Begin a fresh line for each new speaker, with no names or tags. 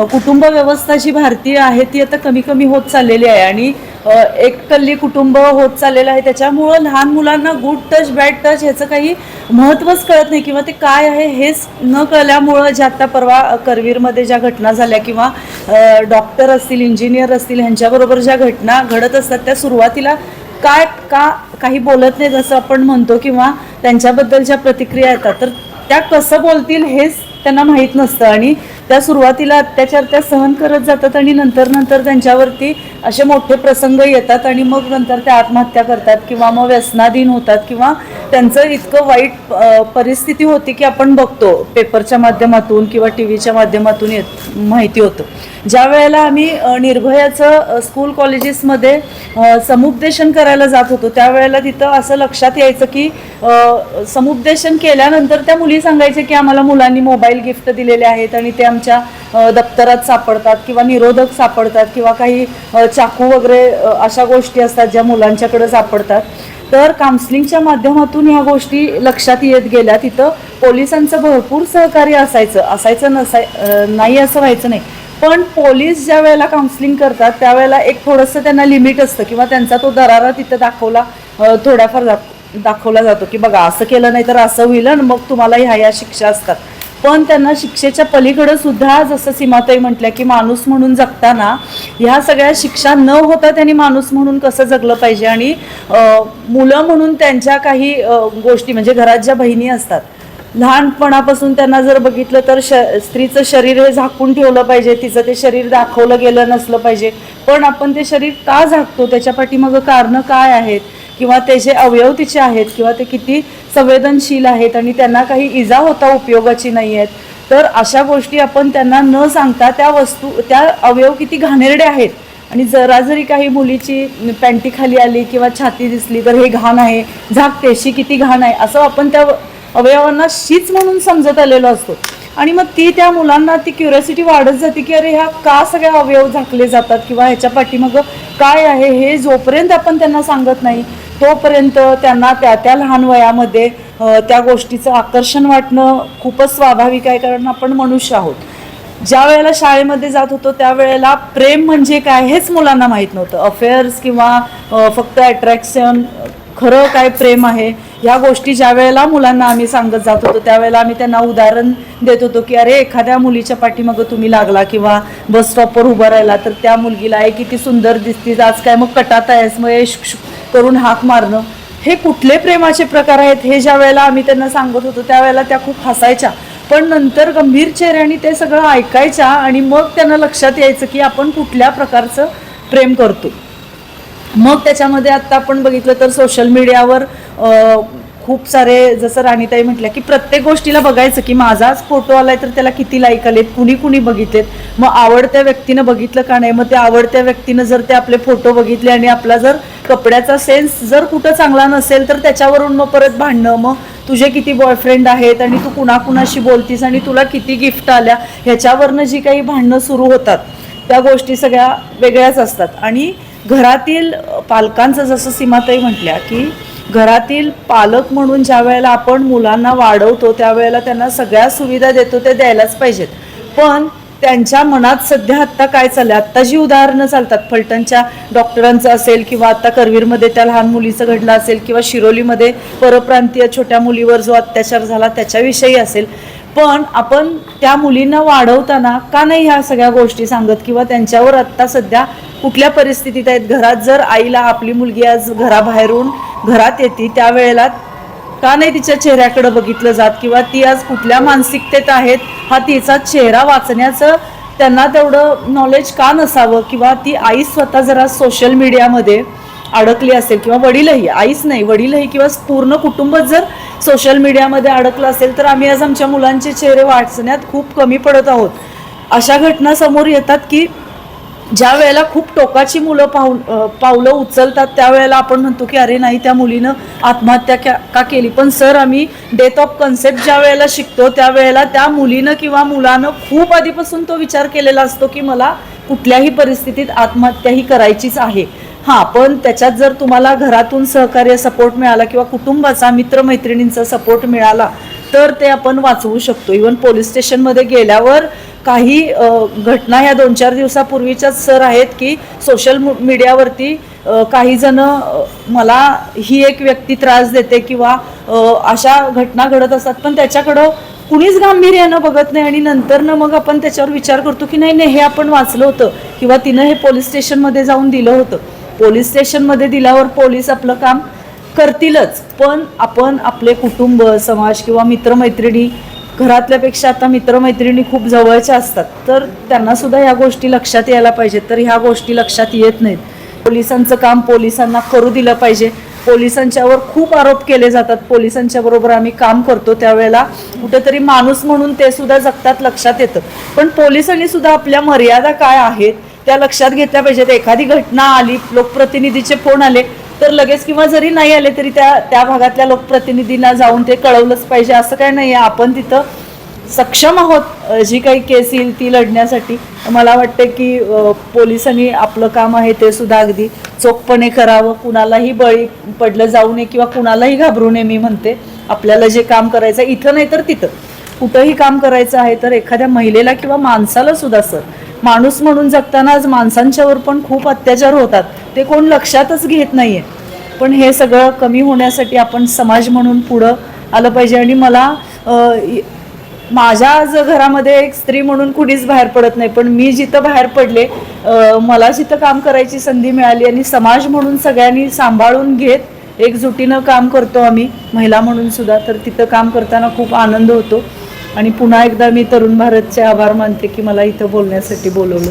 कुटुंब व्यवस्था जी भारतीय आहे ती आता कमी कमी होत चाललेली आहे आणि एक एककल्ली कुटुंब होत चाललेलं आहे. त्याच्यामुळं लहान मुलांना गुड टच बॅड टच ह्याचं काही महत्त्वच कळत नाही किंवा ते काय आहे हेच न कळल्यामुळं ज्या आत्ता परवा करवीरमध्ये ज्या घटना झाल्या किंवा डॉक्टर असतील इंजिनियर असतील ह्यांच्याबरोबर ज्या घटना घडत असतात त्या सुरुवातीला काय का काही बोलत नाहीत असं आपण म्हणतो किंवा त्यांच्याबद्दल ज्या प्रतिक्रिया येतात तर त्या कसं बोलतील हेच त्यांना माहीत नसतं. आणि त्या सुरुवातीला अत्याचार त्या सहन करत जातात आणि नंतर नंतर त्यांच्यावरती असे मोठे प्रसंग येतात आणि मग नंतर त्या आत्महत्या करतात किंवा मग व्यसनाधीन होतात किंवा त्यांचं इतकं वाईट परिस्थिती होती की आपण बघतो पेपरच्या माध्यमातून किंवा टी व्हीच्या माध्यमातून येत माहिती होतं. ज्या वेळेला आम्ही निर्भयाचं स्कूल कॉलेजेसमध्ये समुपदेशन करायला जात होतो त्यावेळेला तिथं असं लक्षात यायचं की समुपदेशन केल्यानंतर त्या मुली सांगायच्या की आम्हाला मुलांनी मोबाईल गिफ्ट दिलेले आहेत आणि ते आमच्या दप्तरात सापडतात किंवा निरोधक सापडतात किंवा काही चाकू वगैरे अशा गोष्टी असतात ज्या मुलांच्याकडे सापडतात. तर काउन्सिलिंगच्या माध्यमातून ह्या गोष्टी लक्षात येत गेल्या. तिथं पोलिसांचं भरपूर सहकार्य असायचं. असायचं नसाय नाही असं व्हायचं नाही. पण पोलीस ज्या वेळेला काउन्सिलिंग करतात त्यावेळेला एक थोडंसं त्यांना लिमिट असतं किंवा त्यांचा तो दरारा तिथं दाखवला थोड्याफार दाखवला जातो की बघा असं केलं नाही तर असं होईल आणि मग तुम्हाला ह्या या शिक्षा असतात. पण त्यांना शिक्षेच्या पलीकडं सुद्धा जसं सीमाताई म्हटल्या की माणूस म्हणून जगताना ह्या सगळ्या शिक्षा न होता त्यांनी माणूस म्हणून कसं जगलं पाहिजे? आणि मुलं म्हणून त्यांच्या काही गोष्टी म्हणजे घरात ज्या बहिणी असतात लहानपणापासून त्यांना जर बघितलं तर श स्त्रीचं शरीर हे झाकून ठेवलं पाहिजे तिचं ते शरीर दाखवलं गेलं नसलं पाहिजे. पण आपण ते शरीर का झाकतो? त्याच्या पाठीमागं कारणं काय आहेत? किंवा त्याचे अवयव तिचे आहेत किंवा ते किती संवेदनशील आहेत आणि त्यांना काही इजा होता उपयोगाची नाही आहेत तर अशा गोष्टी आपण त्यांना न सांगता त्या वस्तू त्या अवयव किती घाणेरडे आहेत. आणि जरा जरी काही मुलीची पॅन्टी खाली आली किंवा छाती दिसली तर हे घाण आहे झाक तेशी किती घाण आहे असं आपण त्या अवयवांना शीच म्हणून समजत आलेलो असतो. आणि मग ती त्या मुलांना ती क्युरियोसिटी वाढत जाते की अरे ह्या का सगळ्या अवयव झाकले जातात किंवा ह्याच्या पाठीमागं काय आहे? हे जोपर्यंत आपण त्यांना सांगत नाही तोपर्यंत त्यांना त्या त्या लहान वयामध्ये त्या गोष्टीचं आकर्षण वाटणं खूपच स्वाभाविक आहे कारण आपण मनुष्य आहोत. ज्या वेळेला शाळेमध्ये जात होतो त्यावेळेला प्रेम म्हणजे काय हेच मुलांना माहीत नव्हतं. अफेअर्स किंवा फक्त अट्रॅक्शन खरं काय प्रेम आहे? ह्या गोष्टी ज्या वेळेला मुलांना आम्ही सांगत जात होतो त्यावेळेला आम्ही त्यांना उदाहरण देत होतो की अरे एखाद्या मुलीच्या पाठीमागं तुम्ही लागला किंवा बस स्टॉपवर उभं राहिला तर त्या मुलगीला आहे किती सुंदर दिसतीस आज काय मग कटात आहेस मग हे करून हाक मारणं. हे कुठले प्रेमाचे प्रकार आहेत हे ज्या वेळेला आम्ही त्यांना सांगत होतो त्यावेळेला त्या खूप हसायच्या. पण नंतर गंभीर चेहऱ्याने ते सगळं ऐकायच्या आणि मग त्यांना लक्षात यायचं की आपण कुठल्या प्रकारचं प्रेम करतो. मग त्याच्यामध्ये आत्ता आपण बघितलं तर सोशल मीडियावर खूप सारे जसं राणीताई म्हटल्या की प्रत्येक गोष्टीला बघायचं की माझाच फोटो आलाय तर त्याला किती लाईक आलेत कुणी कुणी बघितलेत. मग आवडत्या व्यक्तीनं बघितलं का नाही? मग त्या आवडत्या व्यक्तीनं जर ते आपले फोटो बघितले आणि आपला जर कपड्याचा सेन्स जर कुठं चांगला नसेल तर त्याच्यावरून मग परत भांडणं. मग तुझे किती बॉयफ्रेंड आहेत आणि तू कुणाकुणाशी बोलतीस आणि तुला किती गिफ्ट आल्या? ह्याच्यावरनं जी काही भांडणं सुरू होतात त्या गोष्टी सगळ्या वेगळ्याच असतात. आणि घरातील पालकांचं जसं सीमाताई म्हटल्या की घरातील पालक म्हणून ज्या वेळेला आपण मुलांना वाढवतो त्यावेळेला त्यांना सगळ्या सुविधा देतो ते द्यायलाच पाहिजेत. पण त्यांच्या मनात सध्या आत्ता काय चाललंय? आत्ता जी उदाहरणं चालतात फलटणच्या डॉक्टरांचं असेल किंवा आता करवीरमध्ये त्या लहान मुलीचं घडलं असेल किंवा शिरोलीमध्ये परप्रांतीय छोट्या मुलीवर जो अत्याचार झाला त्याच्याविषयी असेल पण आपण त्या मुलींना वाढवताना का नाही ह्या सगळ्या गोष्टी सांगत किंवा त्यांच्यावर आत्ता सध्या कुठल्या परिस्थितीत आहेत? घरात जर आईला आपली मुलगी आज घराबाहेरून घरात येते त्यावेळेला का नाही तिच्या चेहऱ्याकडे बघितलं जात? किंवा ती आज कुठल्या मानसिकतेत आहेत? हा तिचा चेहरा वाचण्याचं त्यांना तेवढं नॉलेज का नसावं? किंवा ती आई स्वतः जरा सोशल मीडियामध्ये अडकली असेल किंवा वडीलही आईच नाही वडीलही किंवा पूर्ण कुटुंबच जर सोशल मीडियामध्ये अडकलं असेल तर आम्ही आज आमच्या मुलांचे चेहरे वाचण्यात खूप कमी पडत आहोत. अशा घटना समोर येतात की ज्या वेळेला खूप टोकाची मुलं पाऊ पावलं उचलतात त्यावेळेला आपण म्हणतो की अरे नाही त्या मुलीनं आत्महत्या का का केली? पण सर आम्ही डेथ ऑफ कन्सेप्ट ज्या वेळेला शिकतो त्यावेळेला त्या मुलीनं किंवा मुलानं खूप आधीपासून तो विचार केलेला असतो की मला कुठल्याही परिस्थितीत आत्महत्या ही करायचीच आहे. हां पण त्याच्यात जर तुम्हाला घरातून सहकार्य सपोर्ट मिळाला किंवा कुटुंबाचा मित्रमैत्रिणींचा सपोर्ट मिळाला तर ते आपण वाचवू शकतो. इवन पोलीस स्टेशनमध्ये गेल्यावर काही घटना ह्या दोन चार दिवसापूर्वीच्याच सर आहेत की सोशल मीडियावरती काही जण मला ही एक व्यक्ती त्रास देते किंवा अशा घटना घडत असतात पण त्याच्याकडं कुणीच गांभीर्यानं बघत नाही आणि नंतरनं मग आपण त्याच्यावर विचार करतो की नाही नाही हे आपण वाचलं होतं. किंवा तिनं हे पोलीस स्टेशनमध्ये जाऊन दिलं होतं. पोलीस स्टेशनमध्ये दिल्यावर पोलीस आपलं काम करतीलच. पण आपण आपले कुटुंब समाज किंवा मित्रमैत्रिणी घरातल्यापेक्षा आता मित्रमैत्रिणी खूप जवळच्या असतात. तर त्यांनासुद्धा ह्या गोष्टी लक्षात यायला पाहिजेत. तर ह्या गोष्टी लक्षात येत नाहीत. पोलिसांचं काम पोलिसांना करू दिलं पाहिजे. पोलिसांच्यावर खूप आरोप केले जातात. पोलिसांच्या बरोबर आम्ही काम करतो त्यावेळेला. कुठेतरी माणूस म्हणून ते सुद्धा जगतात लक्षात येतं. पण पोलिसांनी सुद्धा आपल्या मर्यादा काय आहेत? त्या लक्षात घेतल्या पाहिजेत. एखादी घटना आली लोकप्रतिनिधीचे फोन आले तर लगेच किंवा जरी नाही आले तरी त्या त्या भागातल्या लोकप्रतिनिधींना जाऊन ते कळवलंच पाहिजे. असं काय नाही आहे आपण तिथं सक्षम आहोत. जी काही केस येईल ती लढण्यासाठी. मला वाटते की पोलिसांनी आपलं काम आहे ते सुद्धा अगदी चोखपणे करावं. कुणालाही बळी पडलं जाऊ नये किंवा कुणालाही घाबरू नये मी म्हणते. आपल्याला जे काम करायचं आहे, इथं नाही तर तिथं. कुठंही काम करायचं आहे तर एखाद्या महिलेला किंवा माणसाला सुद्धा सर माणूस म्हणून जगताना आज माणसांच्यावर पण खूप अत्याचार होतात. ते कोण लक्षातच घेत नाही आहे पण हे सगळं कमी होण्यासाठी आपण समाज म्हणून पुढं आलं पाहिजे. आणि मला माझ्या आज घरामध्ये एक स्त्री म्हणून कुणीच बाहेर पडत नाही पण मी जिथं बाहेर पडले मला जिथं काम करायची संधी मिळाली आणि समाज म्हणून सगळ्यांनी सांभाळून घेत एकजुटीनं काम करतो आम्ही महिला म्हणून सुद्धा तर तिथं काम करताना खूप आनंद होतो. आणि पुन्हा एकदा मी तरुण भारतचे आभार मानते की मला इथं बोलण्यासाठी बोलवलं.